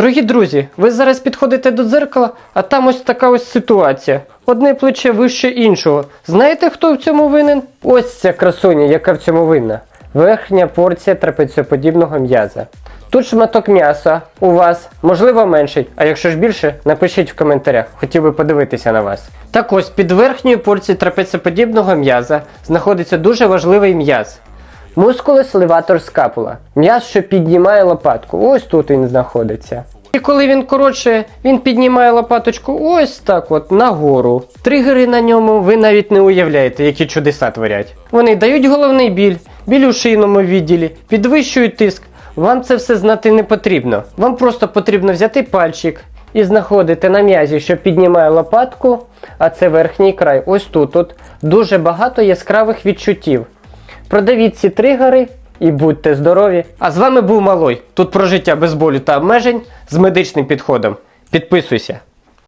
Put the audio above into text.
Дорогі друзі, ви зараз підходите до дзеркала, а там ось така ось ситуація. Одне плече вище іншого. Знаєте, хто в цьому винен? Ось ця красуня, яка в цьому винна. Верхня порція трапеціоподібного м'яза. Тут шматок м'яса у вас, можливо, менший, а якщо ж більше, напишіть в коментарях, хотів би подивитися на вас. Так ось під верхньою порцією трапеціоподібного м'яза знаходиться дуже важливий м'яз. Мускулус леватор скапула. М'яз, що піднімає лопатку. Ось тут він знаходиться. І коли він коротше, він піднімає лопаточку ось так от нагору. Тригери на ньому ви навіть не уявляєте, які чудеса творять. Вони дають головний біль, біль у шийному відділі, підвищують тиск. Вам це все знати не потрібно. Вам просто потрібно взяти пальчик і знаходити на м'язі, що піднімає лопатку, а це верхній край. Ось тут. От дуже багато яскравих відчуттів. Продавіть ці тригери і будьте здорові. А з вами був Малой. Тут про життя без болю та обмежень з медичним підходом. Підписуйся.